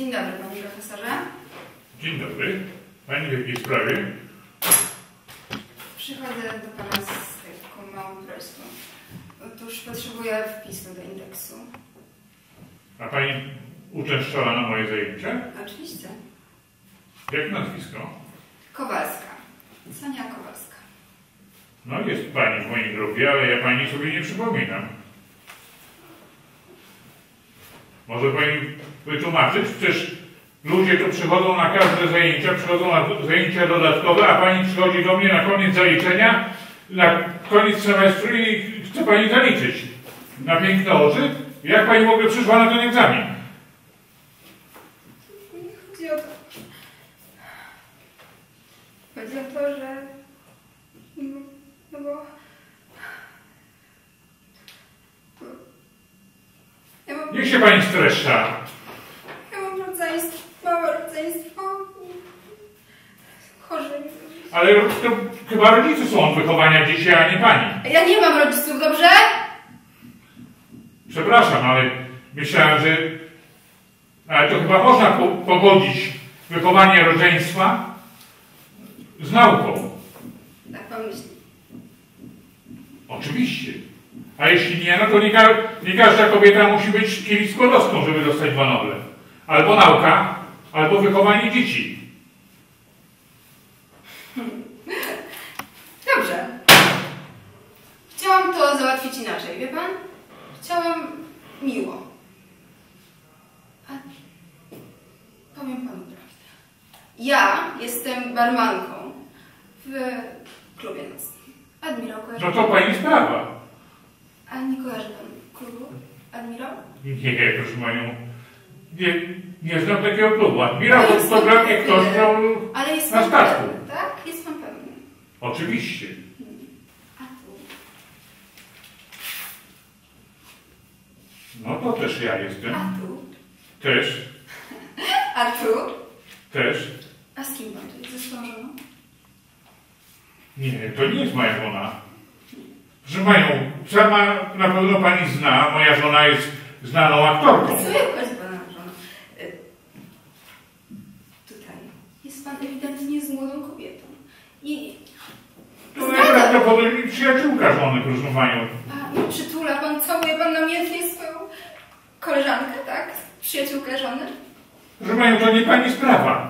Dzień dobry. Pani w jakiej sprawie? Przychodzę do Pana z taką małą prośbą. Otóż potrzebuję wpisu do indeksu. A Pani uczęszczała na moje zajęcia? Oczywiście. Jak nazwisko? Kowalska. Sonia Kowalska. No jest Pani w mojej grupie, ale ja Pani sobie nie przypominam. Może Pani wytłumaczyć? Przecież ludzie tu przychodzą na każde zajęcia, przychodzą na zajęcia dodatkowe, a Pani przychodzi do mnie na koniec zaliczenia, na koniec semestru i chce Pani zaliczyć. Na piękne oczy? Jak Pani w ogóle przyszła na ten egzamin? Chodzi o to. Chodzi o to, że... No, no bo... Ja mam, Niech się Pani streszcza. ja mam rodzeństwo, małe rodzeństwo. Chorzy. Ale to chyba rodzice są od wychowania dzieci, a nie pani. Ja nie mam rodziców, dobrze? Przepraszam, ale myślałem, że... Ale to chyba można po pogodzić wychowanie rodzeństwa z nauką. Tak pan myśli. Oczywiście. A jeśli nie, no to nie, nie każda kobieta musi być Kiri Skłodowską, żeby dostać dwa Noble. Albo nauka, albo wychowanie dzieci. Dobrze. Chciałam to załatwić inaczej, wie pan? Chciałam miło. A powiem panu prawdę. Ja jestem barmanką w klubie nocnym. Admirał kojarzy No to pani sprawa. A nie kojarzy pan klubu? Admirał? Nie, proszę panią. Nie, nie znam takiego klubu. Admirał to, to dla mnie ktoś, kto... Ale jest Na statku. pewny, tak? Jest pan pewny. Oczywiście. A tu? No to też ja jestem. A tu? Też, A tu? też. A z kim pan tu jest? Ze swoją żoną? Nie, to nie jest moja żona. Proszę panią, sama na pewno pani zna, moja żona jest znaną aktorką. Co jak chodzi pana żona? Y, Tutaj jest pan ewidentnie z młodą kobietą. I To najprawdopodobniej przyjaciółka żony, proszę panią. pan przytula pan, całuje pan namiętnie swoją koleżankę, tak? Przyjaciółkę żony? Proszę panią, to nie pani sprawa.